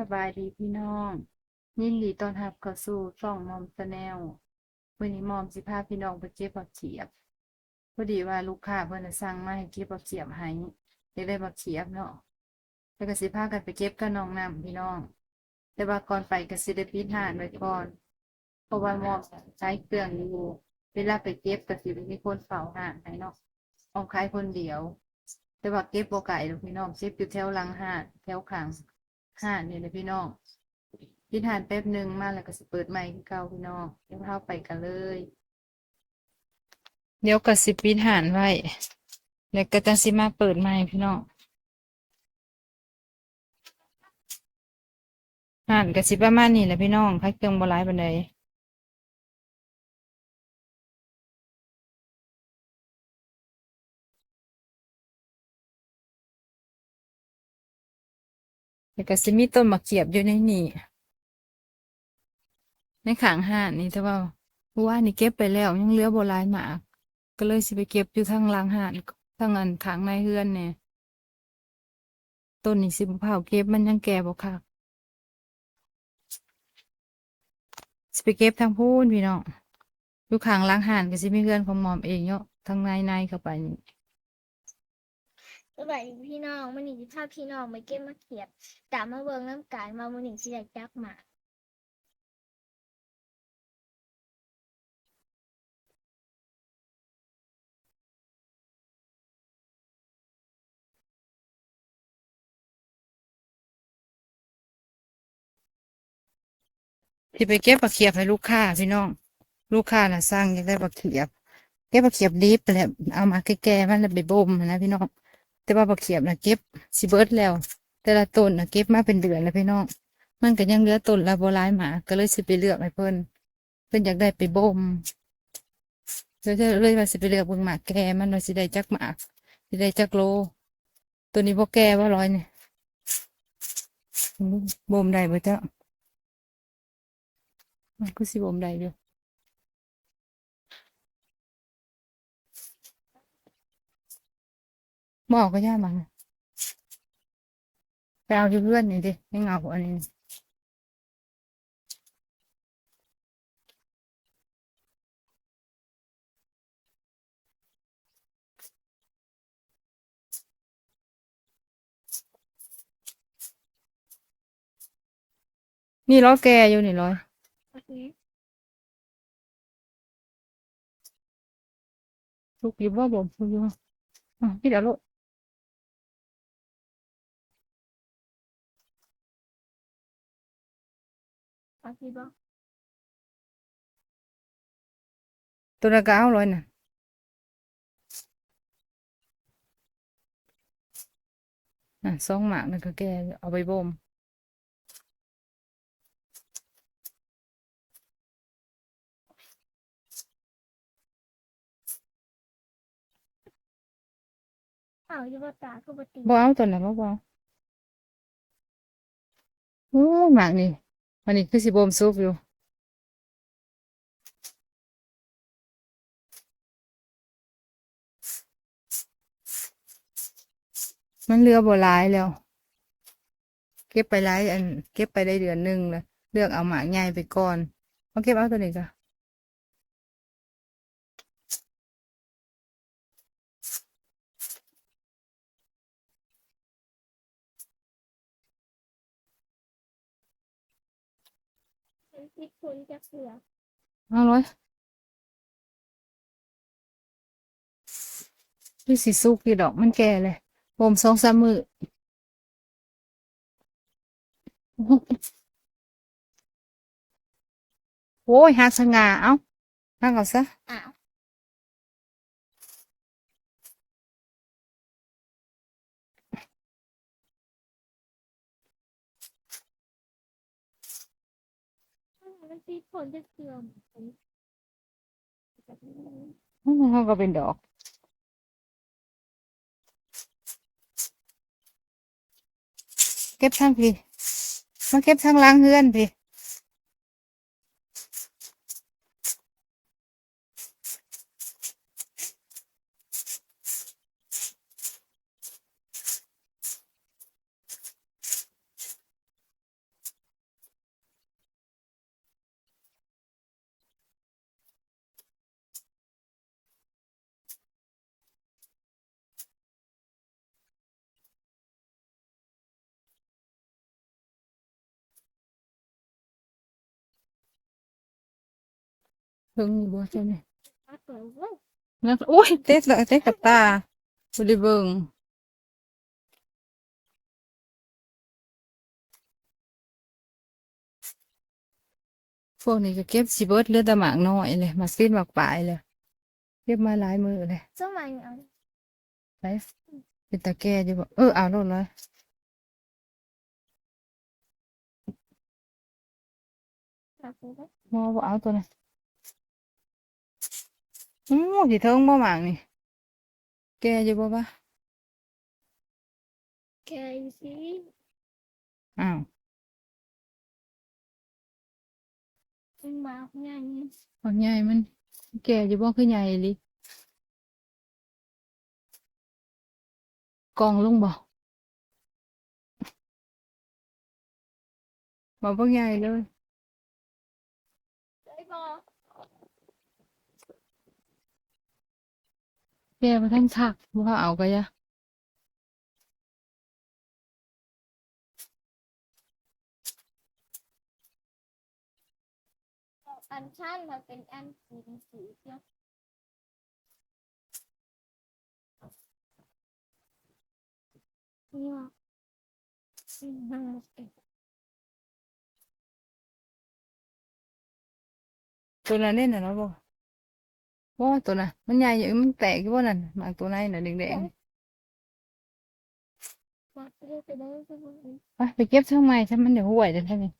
สบายดีพี่น้อง ยินดีต้อนรับเข้าสู่ช่องมอมสแนลวันนี้มอมสิพาพี่น้องไปเก็บบักเขียบพอดีว่าลูกค้าเพิ่นน่ะสั่งมาให้เก็บบักเขียบให้อยากได้บักเขียบเนาะแล้วก็สิพากันไปเก็บกับน้องน้ำพี่น้อง แต่ว่าก่อนไปก็สิได้ปิดห้านไว้ก่อน เพราะว่ามอมใช้เครื่องอยู่เวลาไปเก็บก็สิมีคนเฝ้าห้านให้เนาะออมขายคนเดียว แต่ว่าเก็บบ่ไกลหรอกพี่น้องเก็บอยู่แถวหลังหานแถวข้าง ห่านนี่นะพี่น้องพิธานแป๊บหนึ่งมาแล้วก็สิเปิดใหม่คือเก่าพี่น้องเดี๋ยวเข้าไปกันเลย เดี๋ยวก็สิปิดห่านไว้แล้วก็จะสิมาเปิดไมค์พี่น้องห่านก็สิประมาณนี้แหละพี่น้องคักเครื่องบ่หลายบันได แล้วก็สิมีต้นมะเขียบอยู่ในนี่ในขางห่านนี่แต่ว่าเมื่านี่เก็บไปแล้วยังเหลือโบ่หลายหมากก็เลยสิไปเก็บอยู่ทางหลังห่านทางอันขางในเฮือนเนี่ยต้นนี้สิบเผาเก็บมันยังแก่บ่คักสิไปเก็บทางพูนพี่น้องอยู่ขางหลังห่านก็สิมีเฮือนของหมอมเองเนาะทางในในเข้าไปนี่ สวัสดีพี่น้องมันหนีภาพพี่น้องมาเก็บมาเขียบตามมาเบิงน้ำกายมามันหนีที่อยากจักมาที่ไปเก็บบักเขียบให้ลูกค้าพี่น้อง ลูกค้าน่ะสั่งอยากได้บักเขียบ เก็บบักเขียบดิบไปแหล้วเอามาแก่ๆมันแล้วไปบ่มนะพี่น้อง แต่ว่าบักเขียบนะเก็บสิเบิดแล้ว แต่ละต้นนะเก็บมาเป็นเดือนแล้วพี่น้อง มันก็ยังเหลือต้นละบ่หลายหมา ก็เลยสิไปเลือกให้เพิ่นเพิ่นอยากได้ไปบ่มเลยเลยว่าสิไปเลือกเบิ่งหมากแก่มันว่าสิได้จักหมากสิได้จักโล ตัวนี้บ่แก่ว่าร้อยนี่บ่มได้บ่เจ้ามันก็สิบ่มได้อยู่ บ่เอาก็ย่ามันไปเอาที่เพื่อนนี่ดิไม่เอาอันนี้นี่ร้อยแกอยู่นี่ร้อยโอเคลูกอยู่บ่บ่มลูกอยู่อะพี่เดี๋ยวลูก โอเคบ่ตัวละก็เอาร้อยน่ะอะสองันก็แกเอาไปบ่มเอาอยู่บ่ตาคือบ่ตีบ่เอาตัวไหนบ่บ่เอาโอ้หมากนี่อันนี้คือสิบ่มสุกอยู่มันเลือบ่หลายแล้ว เก็บไปหลายอัน เก็บไปได้เดือนหนึ่งแล้วเลือกเอาหมากใหญ่ไปก่อนเอาเก็บเอาตัวนี้ก่อน ป็นที่คุณจะเสือเอาร้อยพี่สิสุกี่ดอกมันแก่เลยผมสองสามมือโอ้ยหาสง่าเอ้าหักเอาซะอ้าว มันที่คนจะเสื่อมมเขาก็เป็นดอกเก็บทั้งพี่มาเก็บทั้งล้างเฮือนพี่ เพิ่งอยู่บ่เจ้านี่มาเปิดเว้ยนักโอ้ยเตะเตะกับตาบ่ได้เบิ่งพวกนี้ก็เก็บสิเบิดเหลือแต่หมากน้อยเลยหมากซีนหมากปลายเลยเก็บมาหลายมื้อเลยสมัยเอาไปเป็นตาแก่อยู่บ่เออเอาโลดเลยมาเปิดเว้ยมอบ่เอาตัวนั้น อู้สิเทิงบ่หมากนี่ แก่อยู่บ่ปะแกอยู่สิอ้าวมันมาง่ายนี่บางใหญ่มัน แก่อยู่บ่คือใหญ่อีหลิกองลงบ่บ่บ่ใหญ่เลย ได้บ่ แก่บ่ทันชักบ่เขาเอาก็ยะอันชันมาเป็นอันสีสีเนาะนี่ว่าอืมนั่งหมดเองตัวนั้นนี่น่ะเนาะบ่ บ่ตัวน่ะ มันใหญ่อยู่มันแตกอยู่บ่นั่นหมากตัวไหนน่ะแดงมาไปเลยไปเลยไปเลยๆไปไปเก็บเชิงไม้ซะมันเดี๋ยวห่วยเด้อท่านนี่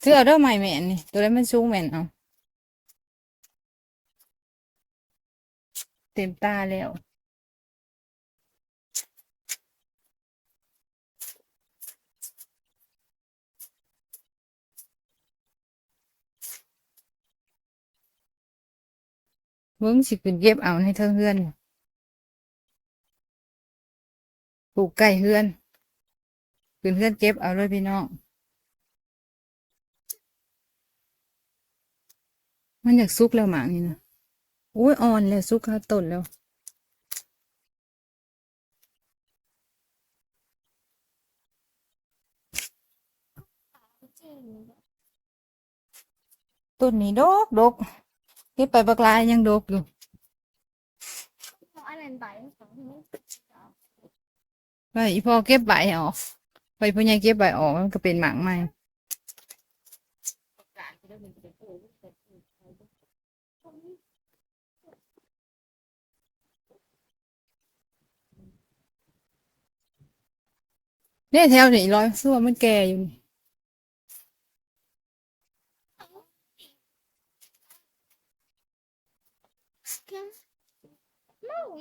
เถือเอาเด้อไม้แม่นนี่ตัวนั้นมันสูงแม่นเอาเต็มตาแล้ว เบิ่งสิขึ้นเก็บเอาให้เทิงเฮือนปลูกใกล้เฮือนขึ้นเฮือนเก็บเอาเลยพี่น้องมันอยากสุกแล้วหมากนี่นะโอ้ยอ่อนแล้วสุกคาต้นแล้วต้นนี้ดกดก เก็บไปบักลายยังดกอยู่พราะอันนั้นใบสองนี้ไปอีพอเก็บใบออกไปพ่อใหญ่เก็บใบออกมันก็เป็นหมากใหม่เนี่ยแถวนี้ร้อยซัวมันแก่อยู่นี่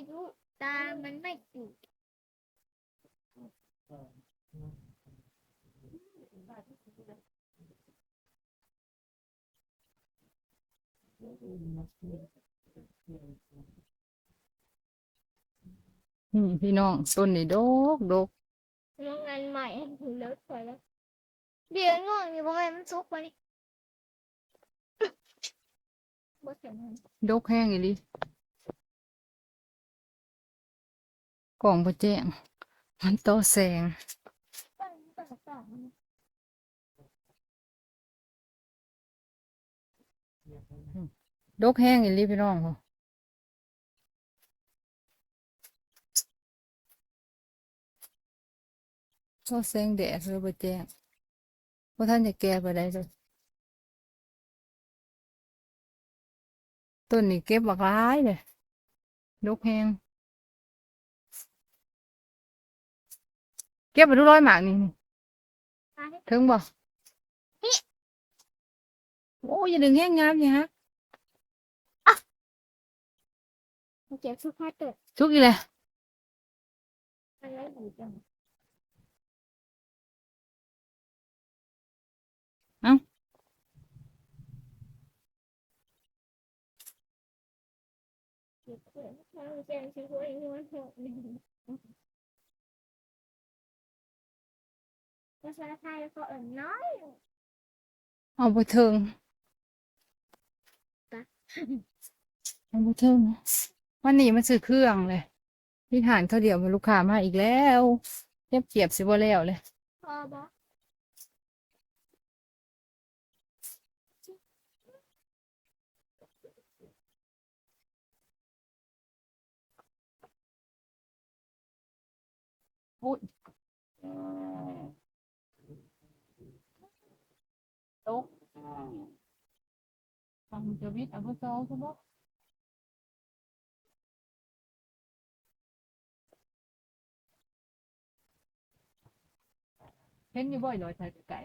ไม่รู้ตามันไม่ติดนี่พี่น้องต้นนี้ดกดกน้องงานใหม่ถึงเลิศไปแล้วเดี๋ยวง่วงอยู่เพราะมันซุกไปนี่บ่เสียงมันดกแห้งอีหลี กล่องประแจ้ง มันโตแสงตั้งดกแห้งอีลีพี่น้องเขาโตแสงแดดเลยประแจ้งพราะท่านจะแก่ไปได้เลยต้นนี้เก็บบักร้ายเลยดกแห้ง เก็บไปดูร้อยหมากนี่นี่ตาให้ถึงบ่โอ้ยอย่าดึงแห้งงามอย่างฮะมันเจ็บสุดท้ายเกิดทุกอีเลยอะไรอยู่จังเจ็บเกิดทางแจงชิวอีกวันหกห ภาษาไทยก็เอิญน้อยเอาบ่เทิงเอาบ่เทิงวันนี้มันซื้อเครื่องเลยพี่หานเขาเดียวมาลูกค้ามาอีกแล้วเทียบเจียบสิบ่แล้วเลยพอบ่อุ้ย ตกฟังจะวิทย์เอาไปซ้อมใช่ปะเห็นอยู่บ่อยลอยชายไก่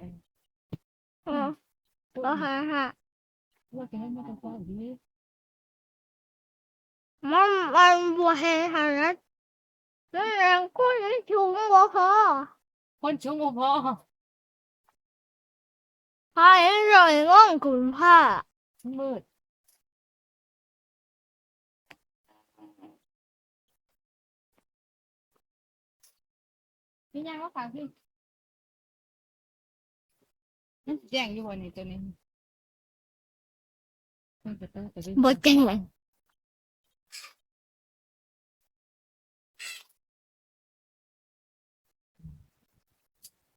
อ๋อก็หา พอคนชงบ่พอพาเอ็นรอยง่องขุนผ้ามืดพี่ยังว่าฝากพี่มันแจ้งอยู่บ่นี่ตัวนี้มันจะต้องจะบดแกงเลย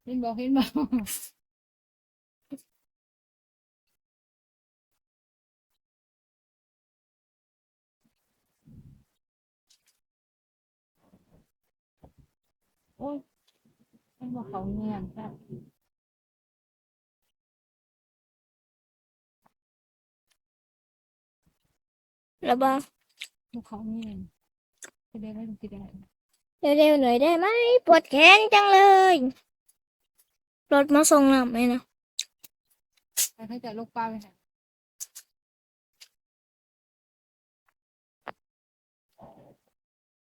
เห็นบอกเห็นบอก โอ้ยเห็นบอกเขาเงียบค่ะระบังบอกเขาเงียบจะได้ไม่ต้องกินอะไรเร็วๆหน่อยได้ไหมปวดแขนจังเลย รถมาส่งน้ำไหมนะแต่ถ้าจะลูกป้าไปไหน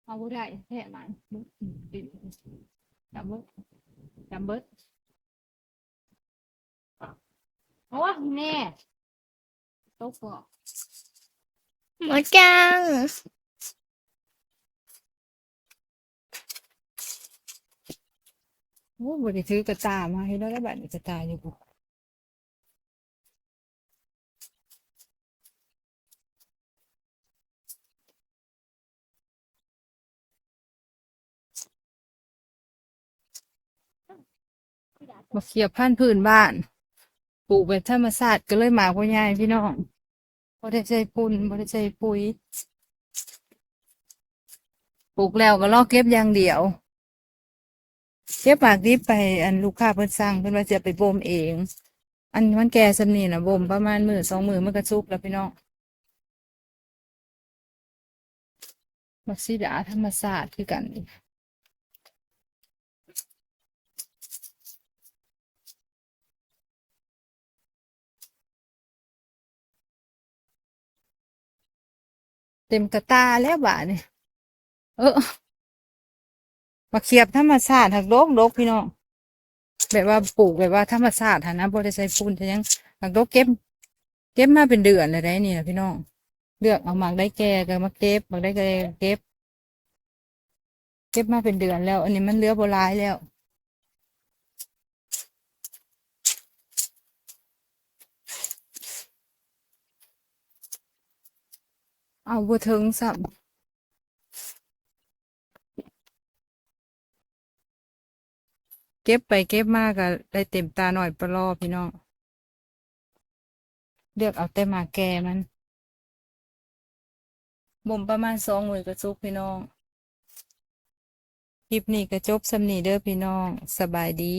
เอาบ่ได้แท้มันบึ้ดดินจำเบิดจำเบิดโอ้ยแน่ตกบ่หมดจังโอ้บ่ได้ถือกระตามาให้แล้วแล้วบัดนี้กระตาอยู่บ่ มาเขียบพันธุ์พื้นบ้าน ปลูกแบบธรรมชาติก็เลยหมาพ่อใหญ่พี่น้องบ่ได้ใช้ปุ่นบ่ได้ใช้ปุ๋ย ปลูกแล้วก็รอกเก็บอย่างเดียว เก็บหมากดิบไปอันลูกค้าเพิ่นสั่งเพิ่นว่าจะไปบ่มเอง อันมันแก่สำนีนะบ่มประมาณมือสองมือมันก็สุกแล้วพี่น้องมักซิดาธรรมชาสติคือกันนี่ เต็มกระตาแล้วบาดนี่เออมาเขียบธรรมชาติหักโดกโดกพี่น้องแบบว่าปลูกแบบว่าธรรมชาติหันนะบ่ได้ใส่ฝุ่นแต่ยังหักโดกเก็บ เก็บมาเป็นเดือนเลยได้นี่นะพี่น้องเลือกเอาหมากได้แก่ก็มาเก็บหมากได้แก่เก็บ เก็บมาเป็นเดือนแล้ว อันนี้มันเลือโบราณแล้ว เอาบ่ถึงซ้ำเก็บไปเก็บมาก็ได้เต็มตาหน่อยปลอบพี่น้องเลือกเอาแต่หมาแก่มันบ่มประมาณสองมือก็สุกพี่น้อง คลิปนี้ก็จบสำนีเด้อพี่น้อง สบายดี